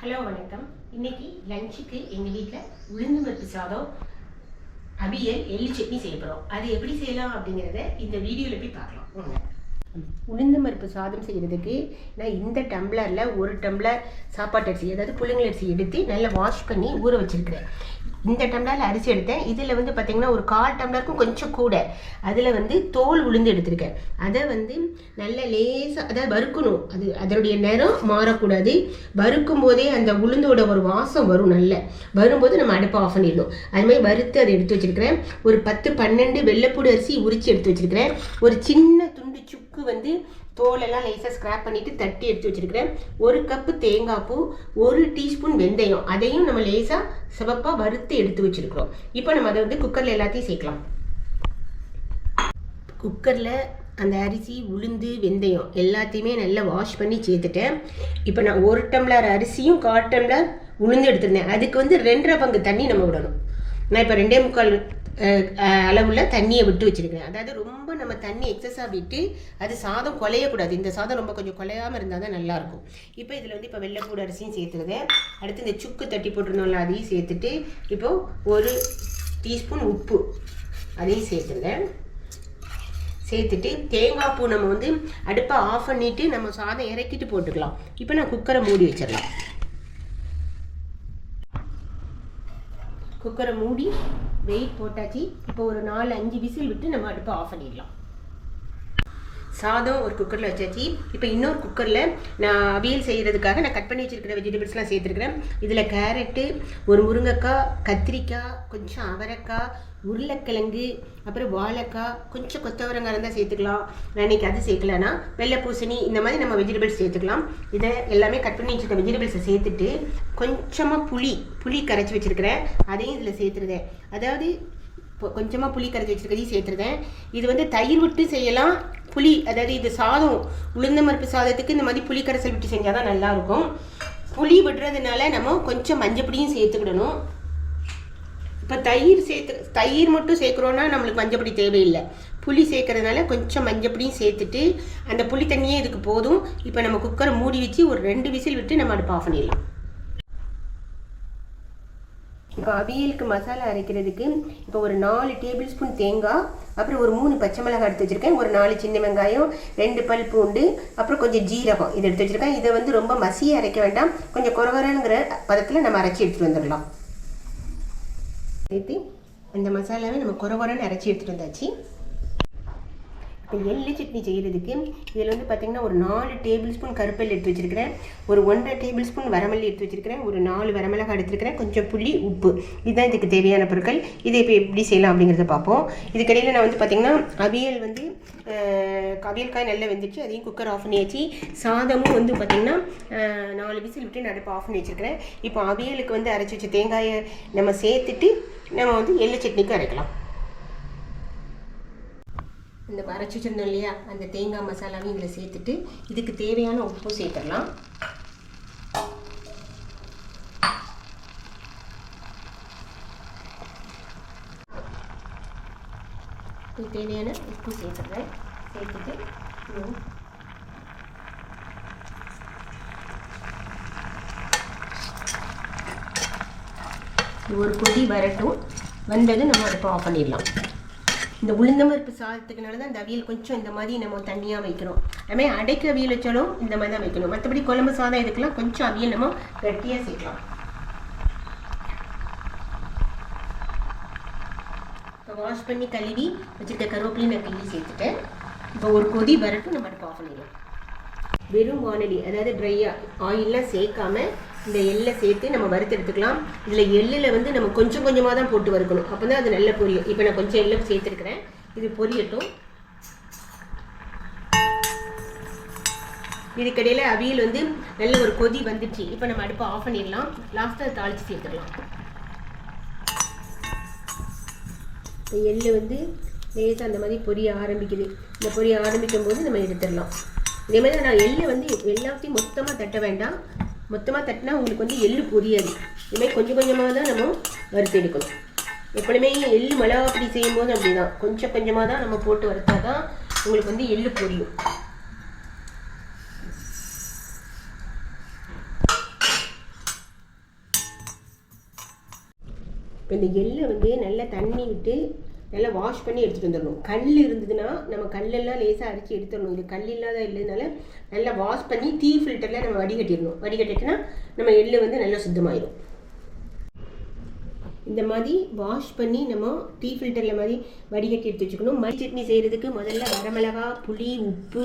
Hello வணக்கம். இன்னைக்கு லஞ்சுக்கு எங்கள் வீட்டில் உளுந்து பருப்பு சாதம் அவியல் எள்ளி சட்னி செய்ய போகிறோம் அது எப்படி செய்யலாம் அப்படிங்கிறத இந்த வீடியோவில் போய் பார்க்கலாம். உளுந்து மருப்பு சாதம் செய்கிறதுக்கு நான் இந்த டம்ளரில் ஒரு டம்ளர் சாப்பாட்டு அரிசி அதாவது புழுங்கல் அரிசி எடுத்து நல்லா வாஷ் பண்ணி ஊற வச்சிருக்கிறேன். இந்த டம்ளரில் அரிசி எடுத்தேன். இதில் வந்து பார்த்திங்கன்னா ஒரு கால் டம்ளருக்கும் கொஞ்சம் கூட. அதில் வந்து தோல் உளுந்து எடுத்திருக்கேன். அதை வந்து நல்ல லேசாக அதாவது வறுக்கணும். அது அதனுடைய நிறம் மாறக்கூடாது. வறுக்கும் போதே அந்த உளுந்தோட ஒரு வாசம் வரும் நல்ல. வரும்போது நம்ம அடுப்பை ஆஃப் பண்ணிடணும். அது மாதிரி வறுத்து அதை எடுத்து வச்சிருக்கிறேன். ஒரு பத்து பன்னெண்டு வெள்ளைப்பூடு அரிசி உரித்து எடுத்து வச்சிருக்கிறேன். ஒரு சின்ன துண்டு சுக்கு வந்து தோலெல்லாம் லேசாக ஸ்க்ராப் பண்ணிவிட்டு தட்டி எடுத்து வச்சிருக்கிறேன். ஒரு கப்பு தேங்காய் பூ ஒரு டீஸ்பூன் வெந்தயம். அதையும் நம்ம லேசாக சிவப்பாக வறுத்து எடுத்து வச்சிருக்கிறோம். இப்போ நம்ம அதை வந்து குக்கரில் எல்லாத்தையும் சேர்க்கலாம். குக்கரில் அந்த அரிசி உளுந்து வெந்தயம் எல்லாத்தையுமே நல்லா வாஷ் பண்ணி சேர்த்துட்டேன். இப்போ நான் ஒரு டம்ளர் அரிசியும் கால் டம்ளர் உளுந்து எடுத்திருந்தேன். அதுக்கு வந்து ரெண்டரை பங்கு தண்ணி நம்ம விடணும். நான் இப்போ ரெண்டே முக்கால் அளவில் தண்ணியை விட்டு வச்சுருக்கேன். அதாவது ரொம்ப நம்ம தண்ணி எக்ஸஸாக விட்டு அது சாதம் குலையக்கூடாது. இந்த சாதம் ரொம்ப கொஞ்சம் குலையாமல் இருந்தால் தான் நல்லாயிருக்கும் இப்போ இதில் வந்து இப்போ வெள்ளைப்பூடு அரிசியும் சேர்த்துருந்தேன் அடுத்து இந்த சுக்கு தட்டி போட்டிருந்தோம்ல அதையும் சேர்த்துட்டு இப்போது ஒரு டீஸ்பூன் உப்பு அதையும் சேர்த்துருந்தேன் சேர்த்துட்டு தேங்காய் பூ நம்ம வந்து அடுப்பை ஆஃப் பண்ணிவிட்டு நம்ம சாதம் இறக்கிட்டு போட்டுக்கலாம். இப்போ நான் குக்கரை மூடி வச்சிடலாம். குக்கரை மூடி வெயிட் போட்டாச்சு. இப்போ ஒரு நாலு அஞ்சு விசில் விட்டு நம்ம அடுப்பை ஆஃப் பண்ணிடலாம். சாதம் ஒரு குக்கரில் வச்சாச்சு. இப்போ இன்னொரு குக்கரில் நான் அவியல் செய்கிறதுக்காக நான் கட் பண்ணி வச்சுருக்கிற வெஜிடபிள்ஸ்லாம் சேர்த்துருக்குறேன். இதில் கேரட்டு ஒரு முருங்கைக்காய் கத்திரிக்காய் கொஞ்சம் அவரைக்காய் உருளைக்கிழங்கு அப்புறம் வாழைக்காய் கொஞ்சம் கொத்தவரங்காய் இருந்தால் சேர்த்துக்கலாம். நான் அது சேர்க்கலனா வெள்ளை பூசணி இந்த மாதிரி நம்ம வெஜிடபிள்ஸ் சேர்த்துக்கலாம். இதை எல்லாமே கட் பண்ணி வச்சுருக்க வெஜிடபிள்ஸை சேர்த்துட்டு கொஞ்சமாக புளி புளி கரைச்சி வச்சுருக்கிறேன். அதையும் இதில் சேர்த்துருதேன். அதாவது இப்போ கொஞ்சமாக புளி கரைச்சி வச்சுருக்கதையும் சேர்த்துருதேன். இது வந்து தயிர் விட்டு செய்யலாம். புளி அதாவது இது சாதம் உளுந்த மறுப்பு சாதத்துக்கு இந்த மாதிரி புளி கரைசல் விட்டு செஞ்சால் தான் நல்லாயிருக்கும். புளி விடுறதுனால நம்ம கொஞ்சம் மஞ்சப்பொடியும் சேர்த்துக்கிடணும். இப்போ தயிர் சேர்த்து தயிர் மட்டும் சேர்க்குறோன்னா நம்மளுக்கு மஞ்சப்பொடி தேவையில்லை. புளி சேர்க்கறதுனால கொஞ்சம் மஞ்சப்பொடியும் சேர்த்துட்டு அந்த புளி தண்ணியே இதுக்கு போதும். இப்போ நம்ம குக்கரை மூடி வச்சு ஒரு ரெண்டு விசில் விட்டு நம்ம அடுப்பு ஆஃப் பண்ணிடலாம். இப்போ அவியலுக்கு மசாலா அரைக்கிறதுக்கு இப்போ ஒரு நாலு டேபிள் ஸ்பூன் தேங்காய் அப்புறம் ஒரு மூணு பச்சை மிளகாய் எடுத்து வச்சுருக்கேன். ஒரு நாலு சின்ன வெங்காயம் ரெண்டு பல் பூண்டு அப்புறம் கொஞ்சம் ஜீரகம் இதை எடுத்து வச்சுருக்கேன். இதை வந்து ரொம்ப மசியாக அரைக்க வேண்டாம். கொஞ்சம் குறகுறங்கிற பதத்தில் நம்ம அரைச்சி எடுத்துகிட்டு வந்துடலாம். சேர்த்து அந்த மசாலாவை நம்ம குறகுறன்னு அரைச்சி எடுத்துகிட்டு வந்தாச்சு. இப்போ எள்ளு சட்னி செய்கிறதுக்கு இதில் வந்து பார்த்திங்கன்னா ஒரு நாலு டேபிள் ஸ்பூன் கருப்பல் எடுத்து வச்சுருக்கிறேன். ஒரு ஒன்றரை டேபிள் ஸ்பூன் வரமல்லி எடுத்து வச்சுருக்கிறேன். ஒரு நாலு வரமிளகாய் எடுத்துருக்கிறேன். கொஞ்சம் புளி உப்பு. இதுதான் இதுக்கு தேவையான பொருட்கள். இதை இப்போ எப்படி செய்யலாம் அப்படிங்கிறத பார்ப்போம். இதுக்கடையில் நான் வந்து பார்த்திங்கன்னா அவியல் வந்து அவியல்காய் நல்லா வெந்துச்சு அதையும் குக்கர் ஆஃப் பண்ணியாச்சு. சாதமும் வந்து பார்த்திங்கன்னா நாலு விசில் விட்டு நான் இப்போ ஆஃப் பண்ணி வச்சுருக்கிறேன். இப்போ அவியலுக்கு வந்து அரைச்சி வச்ச தேங்காயை நம்ம சேர்த்துட்டு நம்ம வந்து எள்ளு சட்னிக்கு அரைக்கலாம். இந்த அரைச்சி வச்சுருந்தோம் இல்லையா அந்த தேங்காய் மசாலாவையும் இதில் சேர்த்துட்டு இதுக்கு தேவையான உப்பும் சேர்த்துடலாம். இதுக்கு தேவையான உப்பு சேர்த்துடுறேன். சேர்த்துட்டு ஒரு கொதி வரட்டும். வந்தது நம்ம அடுப்பை ஆஃப் பண்ணிடலாம். இந்த உளுந்தம்பருப்பு சாதத்துக்குனால தான் இந்த அவியல் கொஞ்சம் இந்த மாதிரி நம்ம தண்ணியாக வைக்கிறோம். அதுமாதிரி அடைக்கு அவியல் வச்சாலும் இந்த மாதிரி தான் வைக்கணும். மற்றபடி குழம்பு சாதம் இதுக்கெல்லாம் கொஞ்சம் அவியல் நம்ம கட்டியாக சேர்க்கலாம். இப்போ வாஷ் பண்ணி கழுவி வச்சுருக்க கருவேப்பிலையும் நான் கிள்ளி சேர்த்துட்டேன். இப்போ ஒரு கொதி வரட்டும் நம்ம அடுப்பு ஆஃப் பண்ணிடலாம். வெறும் வானொலி அதாவது ட்ரையாக ஆயிலெலாம் சேர்க்காமல் இந்த எள்ளை சேர்த்து நம்ம வறுத்து எடுத்துக்கலாம். இதில் எள்ளில் வந்து நம்ம கொஞ்சம் கொஞ்சமாக தான் போட்டு வறுக்கணும். அப்போ தான் அது நல்ல பொரியும். இப்போ நான் கொஞ்சம் எள்ளை சேர்த்துருக்கிறேன். இது பொரியட்டும். இதுக்கடையில் அவியல் வந்து நல்ல ஒரு கொதி வந்துச்சு. இப்போ நம்ம அடுப்பை ஆஃப் பண்ணிடலாம். லாஸ்ட்டாக தாளித்து சேர்த்துடலாம். இந்த எள்ளு வந்து லேசாக அந்த மாதிரி பொரிய ஆரம்பிக்குது. இந்த பொரிய ஆரம்பிக்கும் போது நம்ம எடுத்துடலாம். இதே மாதிரி நான் எள்ளை வந்து எல்லாத்தையும் மொத்தமாக தட்ட வேண்டாம். மொத்தமாக தட்டினா உங்களுக்கு வந்து எள்ளு பொரியாது. இதுமாதிரி கொஞ்சம் கொஞ்சமாக தான் நம்ம வறுத்து எடுக்கணும். எப்பொழுதுமே எள்ளு மிளகா அப்படி செய்யும்போது அப்படி தான் கொஞ்சம் கொஞ்சமாக தான் நம்ம போட்டு வறுத்தா தான் உங்களுக்கு வந்து எள்ளு பொரியும். இப்போ இந்த எள்ளை வந்து நல்லா தண்ணி விட்டு நல்லா வாஷ் பண்ணி எடுத்துகிட்டு வந்துடணும். கல் இருந்ததுன்னா நம்ம கல்லெல்லாம் லேசாக அரைச்சி எடுத்துடணும். இது கல் இல்லாத இல்லைனால நல்லா வாஷ் பண்ணி டீ ஃபில்டரில் நம்ம வடிகட்டிடணும். வடிகட்டிட்டுனா நம்ம எள்ளு வந்து நல்லா சுத்தமாயிடும் இந்த மாதிரி வாஷ் பண்ணி நம்ம டீ ஃபில்டரில் மாதிரி வடிகட்டி எடுத்து வச்சுக்கணும். மல்லி சட்னி செய்கிறதுக்கு முதல்ல வரமிளகா புளி உப்பு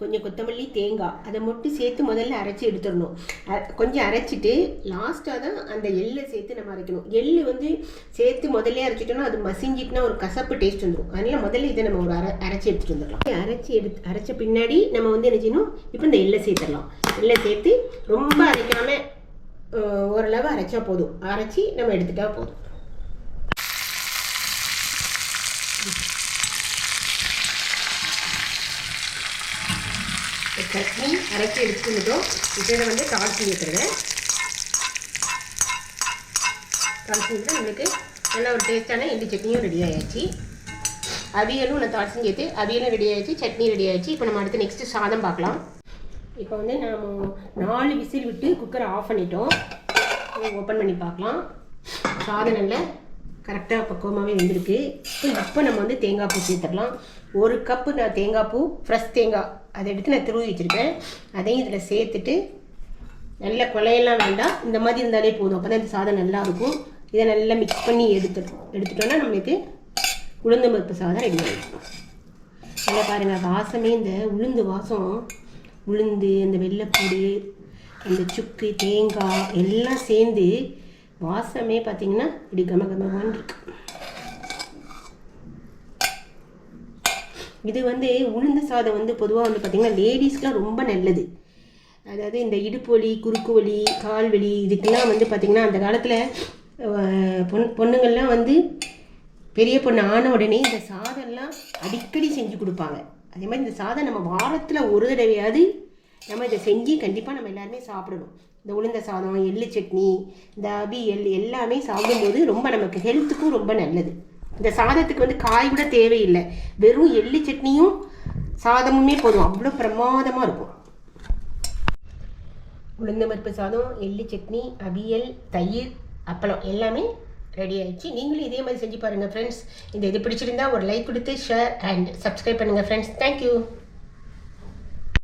கொஞ்சம் கொத்தமல்லி தேங்காய். அதை மட்டும் சேர்த்து முதல்ல அரைச்சி எடுத்துடணும். கொஞ்சம் அரைச்சிட்டு லாஸ்ட்டாக தான் அந்த எள்ளை சேர்த்து நம்ம அரைக்கணும். எள் வந்து சேர்த்து முதல்ல அரைச்சிட்டோம்னா அது மசிஞ்சிட்டுனா ஒரு கசப்பு டேஸ்ட் வந்துடும் அதனால் முதல்ல இதை நம்ம ஒரு அரை அரைச்சி எடுத்துகிட்டு வந்துடலாம். அரைச்சி எடுத்து அரைச்ச பின்னாடி நம்ம வந்து என்ன செய்யணும்? இப்போ இந்த எள்ளை சேர்த்துடலாம். எள்ளை சேர்த்து ரொம்ப அரைக்காமல் ஓரளவு அரைச்சா போதும். அரைச்சி நம்ம எடுத்துட்டா போதும் இந்த சட்னி அரைச்சி எடுத்துக்கிட்டோம். இப்போ இதை வந்து தாளிச்சி வைக்கிறேன் தாளிச்சி வச்சுட்டு நம்மளுக்கு நல்ல ஒரு டேஸ்ட்டான எள்ளு சட்னியும் ரெடி ஆயாச்சு. அவியலும் நான் தாளிச்சும் சேர்த்து அவியலும் ரெடி ஆயிடுச்சு சட்னி ரெடி ஆயிடுச்சு இப்போ நம்ம அடுத்து நெக்ஸ்ட்டு சாதம் பார்க்கலாம். இப்போ வந்து நாம் நாலு விசில் விட்டு குக்கரை ஆஃப் பண்ணிட்டோம். ஓப்பன் பண்ணி பார்க்கலாம். சாதம் நல்ல கரெக்டாக பக்குவமாகவே வந்திருக்கு. இப்போ இப்போ நம்ம வந்து தேங்காய் பூ சேர்த்துடலாம். ஒரு கப்பு நான் தேங்காய் பூ ஃப்ரெஷ் தேங்காய் அதை எடுத்து நான் துருவி வச்சுருக்கேன். அதையும் இதில் சேர்த்துட்டு நல்ல கொலையெல்லாம் வேண்டாம். இந்த மாதிரி இருந்தாலே போதும். அப்போ தான் இந்த சாதம் நல்லா இருக்கும். இதை நல்லா மிக்ஸ் பண்ணி எடுத்து எடுத்துட்டோன்னா நம்மளுக்கு உளுந்து பருப்பு சாதம் ரெடி ஆகிடும் நல்லா பாருங்கள் வாசமே இந்த உளுந்து வாசம். உளுந்து அந்த வெள்ளைப்பூடு அந்த சுக்கு தேங்காய் எல்லாம் சேர்ந்து வாசமே பார்த்தீங்கன்னா இப்படி கம கமகமான்னு இருக்குது இது வந்து உளுந்து சாதம் வந்து பொதுவாக வந்து பார்த்திங்கன்னா லேடிஸ்க்கெலாம் ரொம்ப நல்லது. அதாவது இந்த இடுப்பு வலி குறுக்கு வலி கால் வலி இதுக்கெல்லாம் வந்து பார்த்திங்கன்னா அந்த காலத்தில் பொன் பொண்ணுங்கள்லாம் வந்து பெரிய பொண்ணு ஆன உடனே இந்த சாதம்லாம் அடிக்கடி செஞ்சு கொடுப்பாங்க. அதே மாதிரி இந்த சாதம் நம்ம வாரத்தில் ஒரு தடவையாவது நம்ம இதை செஞ்சு கண்டிப்பாக நம்ம எல்லாருமே சாப்பிடணும். இந்த உளுந்த சாதம் எள்ளு சட்னி இந்த அபியல் எல்லாமே சாப்பிடும்போது ரொம்ப நமக்கு ஹெல்த்துக்கும் ரொம்ப நல்லது. இந்த சாதத்துக்கு வந்து காய் கூட தேவையில்லை. வெறும் எள்ளு சட்னியும் சாதமுமே போதும். அவ்வளோ பிரமாதமாக இருக்கும். உளுந்த பருப்பு சாதம் எள்ளு சட்னி அவியல் தயிர் அப்பளம் எல்லாமே ரெடி ஆயிடுச்சு. நீங்களும் இதே மாதிரி செஞ்சு பாருங்கள் ஃப்ரெண்ட்ஸ் இந்த இது பிடிச்சிருந்தா ஒரு லைக் கொடுத்து ஷேர் அண்ட் சப்ஸ்கிரைப் பண்ணுங்கள் ஃப்ரெண்ட்ஸ் தேங்க்யூ